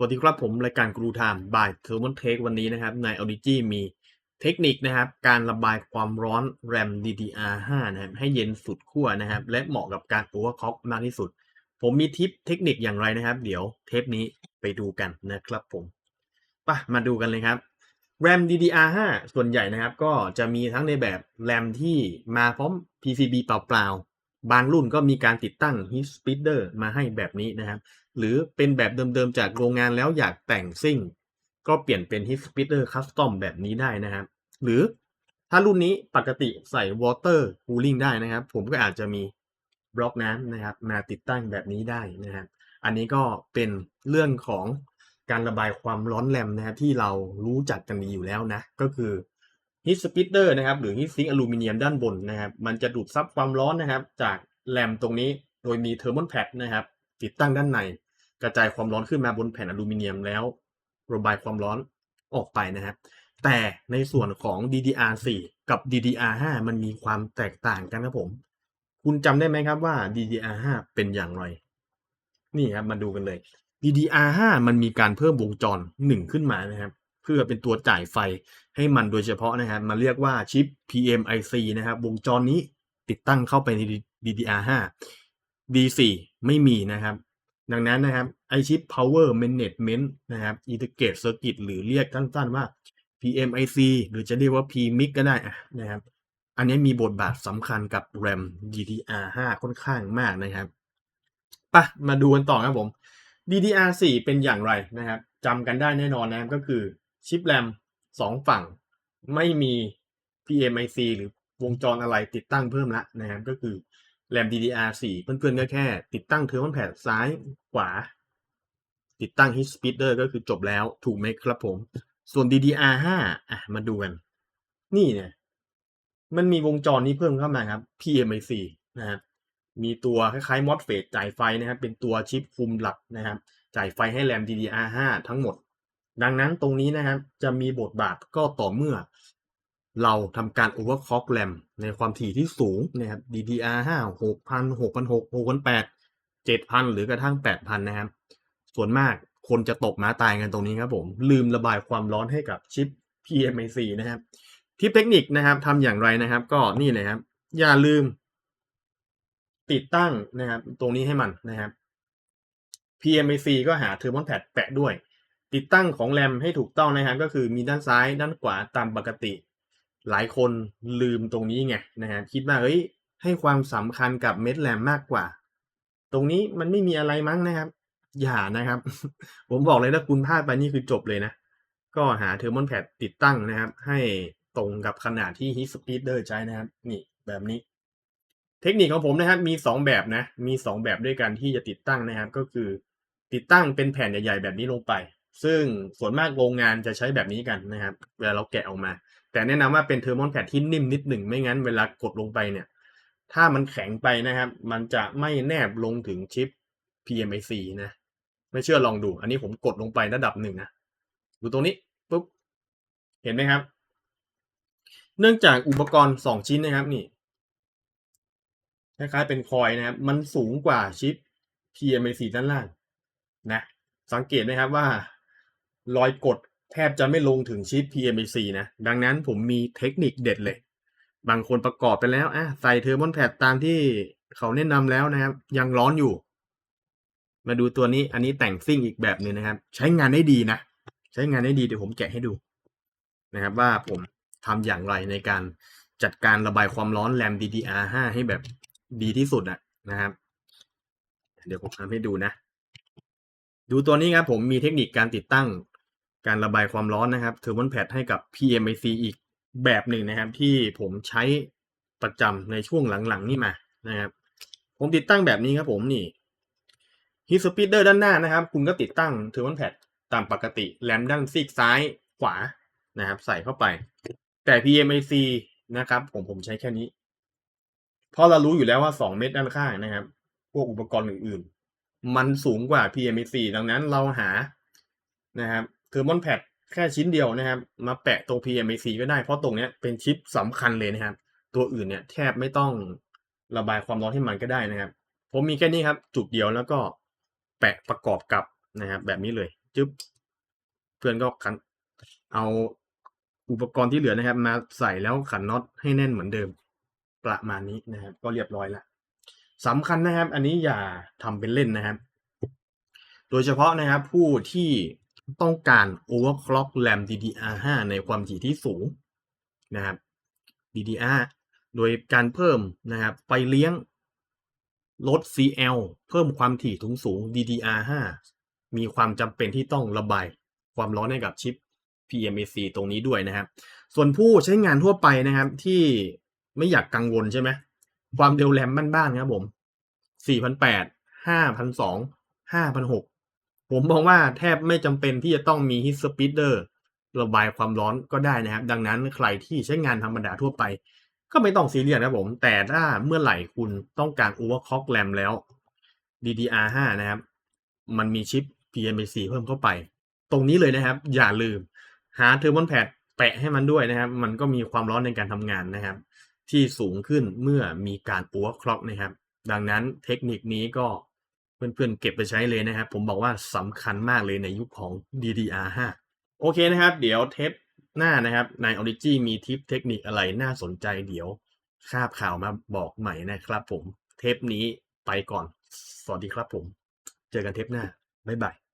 สวัสดีครับผมรายการกรูไทม์บายเทอร์มอนเทควันนี้นะครับใน Audigi มีเทคนิคนะครับ การระบายความร้อน RAM DDR5 นะครับให้เย็นสุดขั้วนะครับ และเหมาะกับการ overclock มากที่สุด ผมมีทิปเทคนิคอย่างไรนะครับ เดี๋ยวเทปนี้ไปดูกันนะครับผมปะมาดูกันเลยครับ RAM DDR5 ส่วนใหญ่นะครับ ก็จะมีทั้งในแบบ RAM ที่มาพร้อม PCB เปล่าๆ บางรุ่นก็มีการติดตั้ง Heat Splitter มาให้แบบนี้นะครับ หรือเป็นแบบเดิมๆจากโรงงานแล้วอยากแต่งซิ่ง ก็เปลี่ยนเป็น Heat Splitter Custom แบบนี้ได้นะครับ หรือถ้ารุ่นนี้ปกติใส่ Water Cooling ได้นะครับ ผมก็อาจจะมีบล็อกน้ำนะครับ มาติดตั้งแบบนี้ได้นะครับ อันนี้ก็เป็นเรื่องของการระบายความร้อนแรมนะครับที่เรารู้จักกันดีอยู่แล้วนะ ก็คือ Heat Splitter นะครับหรือ Heat Sink อลูมิเนียมด้านบนนะครับ มันจะดูดซับความร้อนนะครับ จากแรมตรงนี้โดยมี Thermal Pad นะครับ ติดตั้งด้านใน กระจายความร้อนขึ้นมาบนแผ่นอลูมิเนียมแล้ว ระบายความร้อนออกไปนะครับ แต่ในส่วนของ DDR4 กับ DDR5 มันมีความแตกต่างกันครับผม คุณจำได้ไหมครับว่า DDR5 เป็นอย่างไร นี่ครับมาดูกันเลย DDR5 มันมีการเพิ่มวงจร 1 ขึ้นมานะครับ พื่อเป็นตัวจ่ายไฟให้มันโดยเฉพาะนะครับมาเรียกว่าชิป PMIC นะครับ วงจรนี้ติดตั้งเข้าไปใน DDR5 D4 ไม่มีนะครับ ดังนั้นนะครับไอชิป power management นะครับ integrate circuit หรือเรียกสั้นๆว่า PMIC หรือจะเรียกว่า PMIC ก็ได้นะครับ อันนี้มีบทบาทสำคัญกับ RAM DDR5 ค่อนข้างมากนะครับปะมาดูกันต่อครับผม DDR4 เป็นอย่างไรนะครับจำกันได้แน่นอนนะครับก็คือ ชิป RAM สองฝั่งไม่มี PMIC หรือวงจรอะไรติดตั้งเพิ่มละนะครับก็คือ RAM DDR4 เพื่อนๆก็แค่ ติดตั้งเทอร์ม p แพดซ้ายขวา ติดตั้ง Heat Splitter ก็คือจบแล้วถูกไหมครับผม ส่วน DDR5 อะมาดูกัน นี่เนี่ย มันมีวงจรนี้เพิ่มเข้ามาครับ PMIC นะครับมีตัวคล้ายๆ MOSFET จ่ายไฟนะครับ เป็นตัวชิปคุมหลักนะครับ จ่ายไฟให้ RAM DDR5 ทั้งหมด ดังนั้นตรงนี้นะครับจะมีบทบาทก็ต่อเมื่อ เราทำการ overclock RAM ในความถี่ที่สูงนะครับ DDR5 6,000 6,600 6,800 7,000 หรือกระทั่ง 8,000 นะครับ ส่วนมากคนจะตกมาตายกันตรงนี้ครับผม ลืมระบายความร้อนให้กับชิป PMIC นะครับทิปเทคนิคนะครับทำอย่างไรนะครับ ก็นี่เลยครับ อย่าลืม ติดตั้งนะครับ ตรงนี้ให้มันนะครับ PMIC ก็หา Thermal Pad แปะด้วย ติดตั้งของแรมให้ถูกต้องนะครับก็คือมีด้านซ้ายด้านขวาตามปกติ หลายคนลืมตรงนี้ไงนะฮะคิดว่าเฮ้ยให้ความสำคัญกับเม็ดแรมมากกว่า ตรงนี้มันไม่มีอะไรมั้งนะครับ อย่านะครับ ผมบอกเลยถ้าคุณพลาดไปนี่คือจบเลยนะ ก็หาเทอร์ม p แพดติดตั้งนะครับ ให้ตรงกับขนาดที่ Heat Splitter ใช้นะครับ นี่แบบนี้ เทคนิคของผมนะครับ มี 2 แบบนะ มี 2 แบบด้วยกันที่จะติดตั้งนะครับ ก็คือติดตั้งเป็นแผ่นใหญ่ๆแบบนี้ลงไป ซึ่งส่วนมากโรงงานจะใช้แบบนี้กันนะครับ เวลาเราแกะออกมา แต่แนะนำว่าเป็นเทอร์ม p แพดที่นิ่มนิดหนึ่งไม่งั้นเวลากดลงไปเนี่ย ถ้ามันแข็งไปนะครับ มันจะไม่แนบลงถึงชิป PMIC นะ ไม่เชื่อลองดู อันนี้ผมกดลงไประดับหนึ่งนะดูตรงนี้ปุ๊บเห็นไหมครับ เนื่องจากอุปกรณ์สองชิ้นนะครับนี่คล้ายๆเป็นคอยนะครับ มันสูงกว่าชิป PMIC ด้านล่างนะ สังเกตนะครับว่า รอยกดแทบจะไม่ลงถึงชิป PMIC นะ ดังนั้นผมมีเทคนิคเด็ดเลย บางคนประกอบไปแล้วอะใส่เทอร์ม p แพดตามที่เขาแนะนำแล้วนะครับ ยังร้อนอยู่ มาดูตัวนี้อันนี้แต่งซิ่งอีกแบบหนึ่งนะครับ ใช้งานได้ดีนะ ใช้งานได้ดีเดี๋ยวผมแกะให้ดูนะครับ ว่าผมทำอย่างไรในการจัดการระบายความร้อนแรม DDR5 ให้แบบดีที่สุดอะนะครับ เดี๋ยวผมทำให้ดูนะ ดูตัวนี้ครับผมมีเทคนิคการติดตั้ง การระบายความร้อนนะครับ Thermal Pad ให้กับ PMIC อีกแบบหนึ่งนะครับ ที่ผมใช้ประจำในช่วงหลังๆ นี่มานะครับ ผมติดตั้งแบบนี้ครับผมนี่ Heat Splitter ด้านหน้านะครับ คุณก็ติดตั้ง Thermal Pad ตามปกติแรมด้านซีกซ้ายขวานะครับ ใส่เข้าไป แต่ PMIC นะครับ ผมผมใช้แค่นี้เพราะเรารู้อยู่แล้วว่า 2 เม็ดด้านข้างนะครับ พวกอุปกรณ์อื่นๆ มันสูงกว่า PMIC ดังนั้นเราหานะครับ Thermal Pad แค่ชิ้นเดียวนะครับ มาแปะตรง PMIC ก็ได้เพราะตรงเนี้ยเป็นชิปสำคัญเลยนะครับ ตัวอื่นเนี่ยแทบไม่ต้องระบายความร้อนให้มันก็ได้นะครับ ผมมีแค่นี้ครับ จุดเดียวแล้วก็แปะประกอบกับนะครับ แบบนี้เลยจึ๊บเพื่อนก็ขันเอาอุปกรณ์ที่เหลือนะครับ มาใส่แล้วขันน็อตให้แน่นเหมือนเดิม ประมาณนี้นะครับ ก็เรียบร้อยล้วสำคัญนะครับ อันนี้อย่าทำเป็นเล่นนะครับ โดยเฉพาะนะครับผู้ที่ ต้องการ overclock RAM DDR5 ในความถี่ที่สูงนะครับ DDR โดยการเพิ่มนะครับไปเลี้ยงลด CL เพิ่มความถี่ถุงสูง DDR5 มีความจำเป็นที่ต้องระบายความร้อนให้กับชิป PMIC ตรงนี้ด้วยนะครับ ส่วนผู้ใช้งานทั่วไปนะครับที่ไม่อยากกังวลใช่ไหมความเร็วแรมบ้านๆครับผม 4,800 5,200 5,600 ผมมองว่าแทบไม่จำเป็นที่จะต้องมีฮิตสปีดเดอร์ระบายความร้อนก็ได้นะครับ ดังนั้นใครที่ใช้งานธรรมดาทั่วไป ก็ไม่ต้องซีเรียสนะครับผม แต่ถ้าเมื่อไหร่คุณต้องการ overclock RAM แล้ว DDR5 นะครับ มันมีชิป PMIC เพิ่มเข้าไป ตรงนี้เลยนะครับ อย่าลืมหาเทอร์โมแพดแปะให้มันด้วยนะครับ มันก็มีความร้อนในการทำงานนะครับ ที่สูงขึ้นเมื่อมีการ overclock นะครับ ดังนั้นเทคนิคนี้ก็ เพื่อนๆเก็บไปใช้เลยนะครับ ผมบอกว่าสำคัญมากเลยในยุคของ DDR5 โอเคนะครับ เดี๋ยวเทปหน้านะครับใน Origi มีทิปเทคนิคอะไรน่าสนใจเดี๋ยวคาบข่าวมาบอกใหม่นะครับผมเทปนี้ไปก่อน สวัสดีครับผม เจอกันเทปหน้า บ๊ายบาย